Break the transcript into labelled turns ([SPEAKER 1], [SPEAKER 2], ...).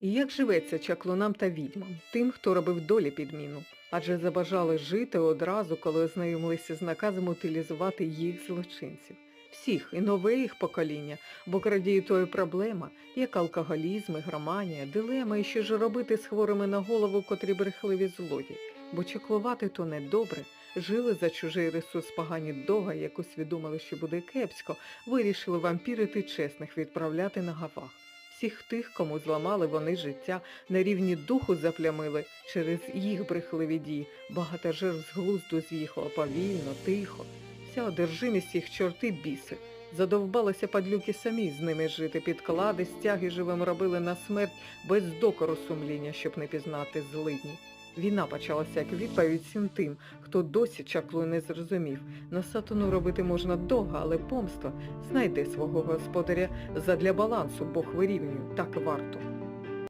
[SPEAKER 1] І як живеться чаклунам та відьмам, тим, хто робив долі підміну, адже забажали жити одразу, коли ознайомилися з наказом утилізувати їх злочинців. Всіх, і нове їх покоління, бо крадії то і проблема, як алкоголізм, ігроманія, дилема, і що ж робити з хворими на голову, котрі брехливі злодії. Бо чаклувати то недобре, жили за чужий ресурс погані дога, як усвідомили, що буде кепсько, вирішили вампірити чесних відправляти на гавах. Всіх тих, кому зламали вони життя, на рівні духу заплямили через їх брехливі дії. Багато жертв з глузду з'їхало повільно, тихо. Вся одержимість їх чорти біси. Задовбалися падлюки самі з ними жити, підклади, стяги живим робили на смерть без докору сумління, щоб не пізнати злидні. Війна почалася як відповідь всім тим, хто досі чаклу не зрозумів. На сатану робити можна довго, але помство знайде свого господаря задля балансу Бог вирівнює, так варто.